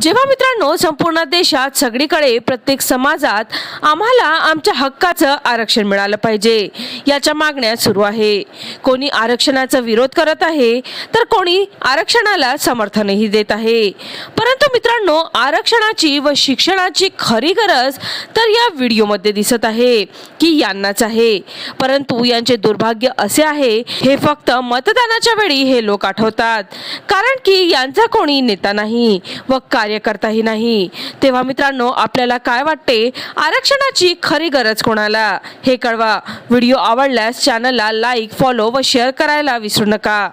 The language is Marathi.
जेव्हा मित्रांनो संपूर्ण देशात सगळीकडे प्रत्येक समाजात आम्हाला आमच्या हक्काचं आरक्षण मिळालं पाहिजे याच्या मागण्या सुरू आहे. कोणी आरक्षणाचा विरोध करत आहे तर कोणी आरक्षणाला समर्थनही देत आहे. परंतु मित्रांनो आरक्षणाची व शिक्षणाची खरी गरज तर या व्हिडिओमध्ये दिसत आहे की यांनाच आहे. परंतु यांचे दुर्भाग्य असे आहे हे फक्त मतदानाच्या वेळी हे लोक आठवतात. कारण की यांचा कोणी नेता नाही व कार्यकर्ताही नाही. तेव्हा मित्रांनो आपल्याला काय वाटते? आरक्षणाची खरी गरज कोणाला? हे कळवा. व्हिडिओ आवडल्यास चॅनलला लाईक फॉलो व शेअर करायला विसरू नका.